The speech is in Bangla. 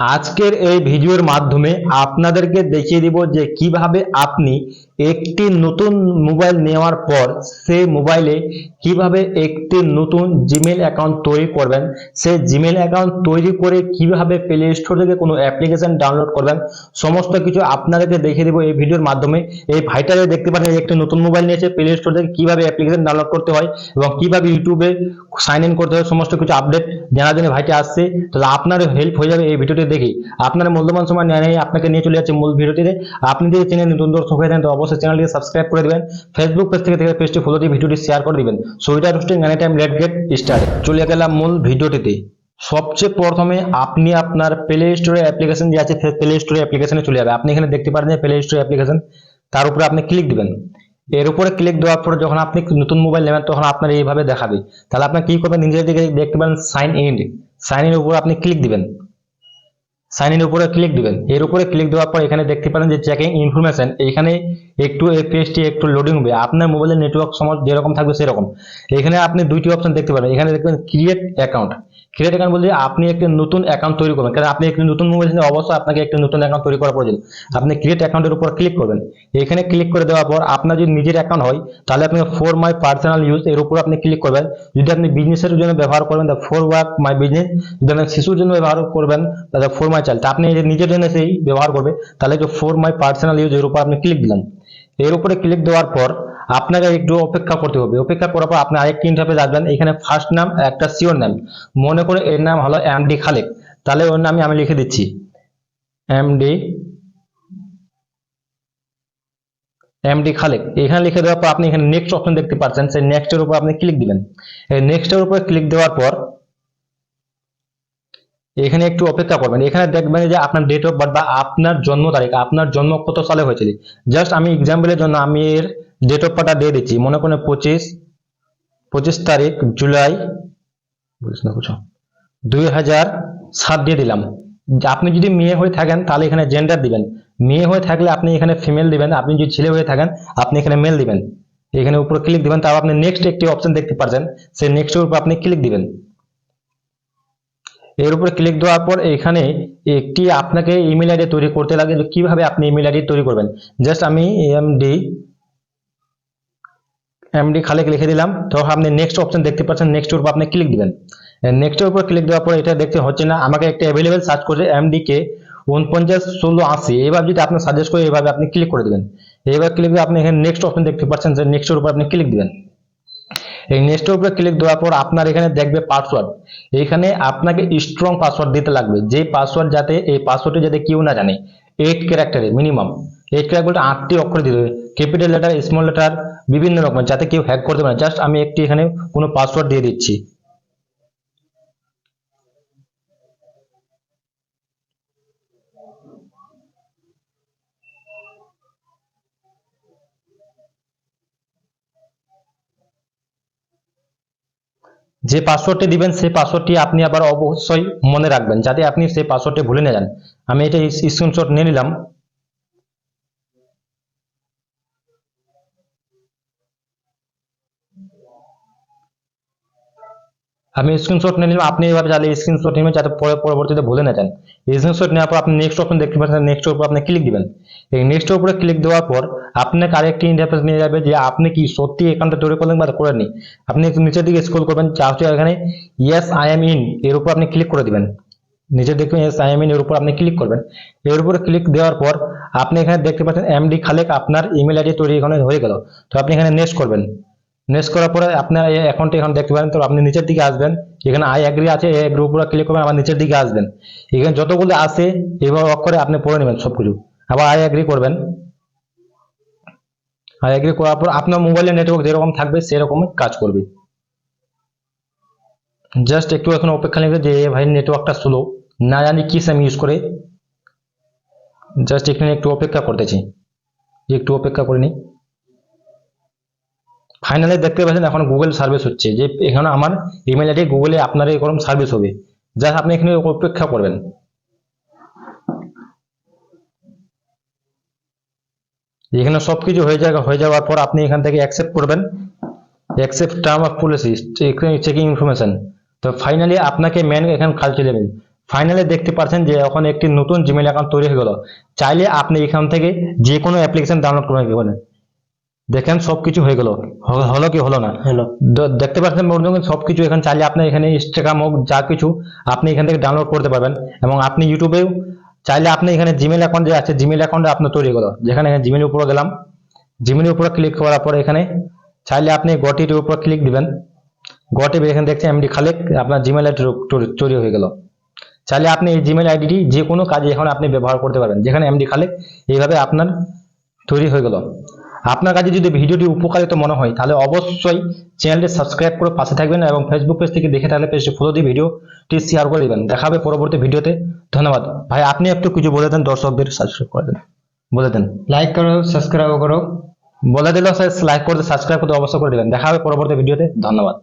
আজকের এই ভিডিওর মাধ্যমে আপনাদেরকে দেখিয়ে দিব যে কীভাবে আপনি একটি নতুন মোবাইল নেওয়ার পর সেই মোবাইলে কীভাবে একটি নতুন জিমেল অ্যাকাউন্ট তৈরি করবেন সেই জিমেল অ্যাকাউন্ট তৈরি করে কীভাবে প্লে স্টোর থেকে কোনো অ্যাপ্লিকেশন ডাউনলোড করবেন, সমস্ত কিছু আপনাদেরকে দেখিয়ে দিব এই ভিডিওর মাধ্যমে। এই ভাইটারে দেখতে পারেন একটি নতুন মোবাইল নিয়েছে প্লে স্টোর থেকে কীভাবে অ্যাপ্লিকেশন ডাউনলোড করতে হয় এবং কীভাবে ইউটিউবে সাইন ইন করতে হয়, সমস্ত কিছু আপডেট জানার জন্য ভাইটি আসছে। তাহলে আপনার হেল্প হয়ে যাবে এই ভিডিওটি দেখে। আপনার মূল্যবান সময় নেয় নেই, আপনাকে নিয়ে চলে যাচ্ছে মূল ভিডিওটিতে। আপনি যদি চ্যানেল নতুন দর্শক হয়ে থাকেন, তো অবশ্যই চ্যানেলটিকে সাবস্ক্রাইব করে দিবেন। ফেসবুক পেজ থেকে থেকে পেজটি ফলো দিয়ে ভিডিওটি শেয়ার করে দিবেন। Sweater roasting any time let get start চলে গেলাম মূল ভিডিওটিতে। সবচেয়ে প্রথমে আপনি আপনার প্লে স্টোরে অ্যাপ্লিকেশন যে আছে প্লে স্টোরে অ্যাপ্লিকেশনে চলে যাবে। আপনি এখানে দেখতে পারেন যে প্লে স্টোরে অ্যাপ্লিকেশন তার উপরে আপনি ক্লিক দিবেন। এর উপরে ক্লিক দেওয়ার পরে যখন আপনি নতুন মোবাইল নেবেন, তখন আপনার এইভাবে দেখাবে। তাহলে আপনি কি করবেন? নিজের দিকে দেখতে পারেন সাইন ইন সাইন ইন উপর আপনি ক্লিক দিবেন। সাইন ইন উপরে ক্লিক দিবেন। এর উপরে ক্লিক দেওয়ার পর এখানে দেখতে পারেন যে চেকিং ইনফরমেশন এখানে একটু পেজটি একটু লোডিং হবে। আপনার মোবাইলের নেটওয়ার্ক সময় যেরকম থাকবে সেরকম। এখানে আপনি দুইটি অপশন দেখতে পাবেন। এখানে দেখবেন ক্রিয়েট অ্যাকাউন্ট ক্রিয়েট অ্যাকাউন্ট বলতে আপনি একটি নতুন অ্যাকাউন্ট তৈরি করবেন। কারণ আপনি একটি নতুন মোবাইল নিয়ে অবশ্যই আপনাকে একটি নতুন অ্যাকাউন্ট তৈরি করা প্রয়োজন। আপনি ক্রিয়েট অ্যাকাউন্টের উপর ক্লিক করবেন। এখানে ক্লিক করে দেওয়ার পর আপনার যদি নিজের অ্যাকাউন্ট হয়, তাহলে আপনি ফর মাই পার্সোনাল ইউজ এর উপর আপনি ক্লিক করবেন। যদি আপনি বিজনেসের জন্য ব্যবহার করবেন ফর ওয়ার্ক মাই বিজনেস যদি আপনি শিশুর জন্য ব্যবহার করবেন, তাহলে ফর মাই চাইল্ড আপনি নিজের জন্য সেই ব্যবহার করবে, তাহলে যে ফর মাই পার্সোনাল ইউজ উপর আপনি ক্লিক দিলেন। এর উপরে ক্লিক দেওয়ার পর আপনাকে একটু অপেক্ষা করতে হবে। অপেক্ষা করার পর আপনি আরেকটি ইন্টারফেস আসবেন এখানে ফার্স্ট নাম একটা সিওর নাম মনে করে এর নাম হলো এমডি খালেক। তাহলে ওর নামে আমি লিখে দিচ্ছি। MD MD Khalek. এখানে লিখে দেওয়ার পর আপনি এখানে নেক্সট অপশন দেখতে পাচ্ছেন। সেই নেক্সট এর উপর আপনি ক্লিক দিবেন। এই নেক্সট এর উপর ক্লিক দেওয়ার পর এখানে একটু অপেক্ষা করবেন। এখানে দেখবেন যে আপনার ডেট অফ বার্থ বা আপনার জন্ম তারিখ, আপনার জন্ম কত সালে হয়েছিল। জাস্ট আমি এক্সাম্পলের জন্য আমি এর ডেট অফ বার্থটা দিয়ে দিচ্ছি। মনে করেন পঁচিশ পঁচিশ তারিখ জুলাই বুঝছ না বুঝো দুই হাজার সাত দিয়ে দিলাম। আপনি যদি মেয়ে হয়ে থাকেন, তাহলে এখানে জেন্ডার দিবেন। মেয়ে হয়ে থাকলে আপনি এখানে ফিমেল দিবেন। আপনি যদি ছেলে হয়ে থাকেন, আপনি এখানে মেল দিবেন। এখানে উপরে ক্লিক দিবেন, তারপর আপনি নেক্সট একটি অপশন দেখতে পাচ্ছেন সেই নেক্সট এর উপর আপনি ক্লিক দিবেন। এর উপরে ক্লিক দেওয়ার পর এখানে একটি আপনাকে ইমেল আইডি তৈরি করতে লাগে কীভাবে আপনি ইমেল আইডি তৈরি করবেন। জাস্ট আমি এমডি এমডি খালেক লিখে দিলাম। তখন আপনি নেক্সট অপশন দেখতে পাচ্ছেন। নেক্সট উপর আপনি ক্লিক দিবেন। নেক্সট এর উপর ক্লিক দেওয়ার পর এটা দেখতে হচ্ছে না, আমাকে একটা অ্যাভেলেবেল সার্চ করে এমডি কে উনপঞ্চাশ ষোলো আশি। এবার যদি আপনি সাজেস্ট করে এভাবে আপনি ক্লিক করে দিবেন। এবার ক্লিক দিয়ে আপনি এখানে নেক্সট অপশন দেখতে পাচ্ছেন যে নেক্সট এর উপর আপনি ক্লিক দিবেন। এই নেক্সট এর উপরে ক্লিক দেওয়ার পর আপনার এখানে দেখবে পাসওয়ার্ড এখানে আপনাকে স্ট্রং পাসওয়ার্ড দিতে লাগবে। যে পাসওয়ার্ড যাতে এই পাসওয়ার্ডটি যাতে কেউ না জানে। এইট ক্যারেক্টারে মিনিমাম এইট ক্যারেক্টার আটটি অক্ষর দিতে হবে। ক্যাপিটাল লেটার স্মল লেটার বিভিন্ন রকম যাতে কেউ হ্যাক করতে পারে জাস্ট আমি একটি এখানে কোনো পাসওয়ার্ড দিয়ে দিচ্ছি। যে পাসওয়ার্ডটি দিবেন, সেই পাসওয়ার্ডটি আপনি আবার অবশ্যই মনে রাখবেন, যাতে আপনি সেই পাসওয়ার্ডটি ভুলে না যান। আমি এটা স্ক্রিনশট নিয়ে নিলাম। আমি স্ক্রিনশট নিয়ে নিলাম, আপনি এভাবে চাইলে স্ক্রিনশট নেবেন, যাতে পরে পরবর্তীতে ভুলে না যান। স্ক্রিনশট নেওয়ার পর আপনি নেক্সট অপশন দেখতে পাচ্ছেন নেক্সট উপর আপনি ক্লিক দিবেন। এই নেক্সট উপরে ক্লিক দেওয়ার পর আপনাকে আরেকটি ইন্টারফেস নিয়ে যাবে যে আপনি কি সত্যি অ্যাকাউন্টটা তৈরি করলেন বা করেননি। আপনি একটু নিচের দিকে স্ক্রল করবেন চার্জটি এখানে ইয়েস আই এম ইন এর উপর আপনি ক্লিক করে দিবেন। নিচে দেখবেন ইয়েস আই এম ইন এর উপর আপনি ক্লিক করবেন। এর উপরে ক্লিক দেওয়ার পর আপনি এখানে দেখতে পাচ্ছেন এমডি খালেক আপনার ইমেল আইডি তৈরি এখানে হয়ে গেল। তো আপনি এখানে নেক্সট করবেন। নেক্সট করার পরে আপনার এই অ্যাকাউন্টে এখন দেখতে পারেন। তো আপনি নিচের দিকে আসবেন। এখানে আই অ্যাগ্রি আছে এই অ্যাগ্রি উপরে ক্লিক করবেন, আবার নিচের দিকে আসবেন। এখানে যতগুলো আছে এবার অক্ষরে আপনি পড়ে নেবেন সবকিছু। আবার আই অ্যাগ্রি করবেন। আই অ্যাগ্রি করার পর আপনার মোবাইলের নেটওয়ার্ক যেরকম থাকবে সেরকম কাজ করবে। জাস্ট একটু এখন অপেক্ষা নেবে যে ভাই নেটওয়ার্কটা স্লো না জানি কি সিম ইউজ করে। জাস্ট এখানে একটু অপেক্ষা করতেছি। একটু অপেক্ষা করে নিই। ফাইনালি দেখতে পাচ্ছেন এখন গুগল সার্ভিস হচ্ছে। যে এখানে আমার ইমেল আইডি গুগলে আপনার এরকম সার্ভিস হবে। জাস্ট আপনি এখানে অপেক্ষা করবেন। এখানে সবকিছু হয়ে যাওয়া হয়ে যাওয়ার পর আপনি এখান থেকে অ্যাকসেপ্ট করবেন। Accept term of policy checking information তো ফাইনালি আপনাকে মেন এখানে খাল চলে যাবেন ফাইনালি দেখতে পাচ্ছেন যে এখন একটি নতুন জিমেল অ্যাকাউন্ট তৈরি হয়ে গেল। চাইলে আপনি এখান থেকে যে কোনো অ্যাপ্লিকেশন ডাউনলোড করে পারেন। দেখেন সবকিছু হয়ে গেল। হলো কি হলো না? দেখতে পাচ্ছেন বন্ধুগণ সবকিছু এখানে চাইলে আপনি এখানে ইনস্টাগ্রাম হোক যা কিছু আপনি এখান থেকে ডাউনলোড করতে পারবেন। এবং আপনি ইউটিউবেও চাইলে আপনি এখানে জিমেল অ্যাকাউন্ট যে আছে জিমেল অ্যাকাউন্টে আপনার তৈরি হলো। যেখানে এখানে জিমেলের উপরে গেলাম। জিমেলের উপরে ক্লিক করার পরে এখানে চাইলে আপনি গটির উপর ক্লিক দিবেন। গটি এখানে দেখছেন এমডি খালেক আপনার জিমেল আইডি তৈরি হয়ে গেল। চাইলে আপনি এই জিমেল আইডিটি যে কোনো কাজে এখন আপনি ব্যবহার করতে পারবেন। যেখানে এমডি খালেক এইভাবে আপনার তৈরি হয়ে গেল। আপনার কাছে যদি ভিডিওটি উপকারিত মনে হয় তাহলে অবশ্যই চ্যানেলটি সাবস্ক্রাইব করে পাশে থাকবেন এবং ফেসবুক পেজ থেকে দেখে থাকলে পেজটি ফলো দিয়ে ভিডিওটি শেয়ার করে দেবেন। দেখাবে পরবর্তী ভিডিওতে। ধন্যবাদ। ভাই আপনি একটু কিছু বলে দেন দর্শকদের সাবস্ক্রাইব করে দেন। বলে দেন। লাইক করো সাবস্ক্রাইব করো। বলে দিল লাইক করতে সাবস্ক্রাইব করতে অবশ্যই করে দেবেন। দেখাবে পরবর্তী ভিডিওতে। ধন্যবাদ।